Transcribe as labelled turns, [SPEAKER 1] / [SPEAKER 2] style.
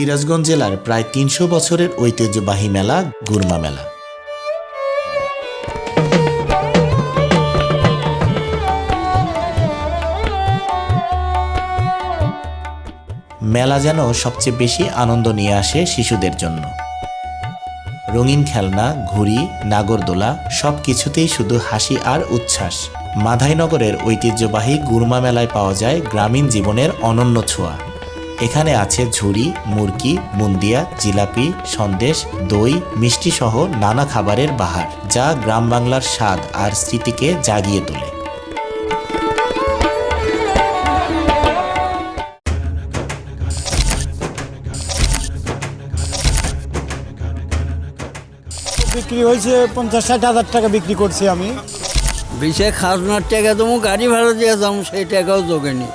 [SPEAKER 1] সিরাজগঞ্জ জেলার প্রায় তিনশো বছরের ঐতিহ্যবাহী মেলা গুরমা মেলা। মেলা যেন সবচেয়ে বেশি আনন্দ নিয়ে আসে শিশুদের জন্য। রঙিন খেলনা, ঘুড়ি, নাগরদোলা সব কিছুতেই শুধু হাসি আর উচ্ছ্বাস। মাধাইনগরের ঐতিহ্যবাহী গুরমা মেলায় পাওয়া যায় গ্রামীণ জীবনের অনন্য ছোঁয়া। এখানে আছে ঝুড়ি মুরগি মুন্দিয়া জিলাপি সন্দেশ দই মিষ্টি সহ নানা খাবারের বাহার যা গ্রাম বাংলার স্বাদ আর স্মৃতিকে জাগিয়ে তোলে।
[SPEAKER 2] বিক্রি হয়েছে পঞ্চাশ ষাট হাজার টাকা বিক্রি করছি আমি।
[SPEAKER 3] বিশে খাজনার টাকা তো গাড়ি ভাড়া দিয়ে যাম সেই টাকাও জোগেনি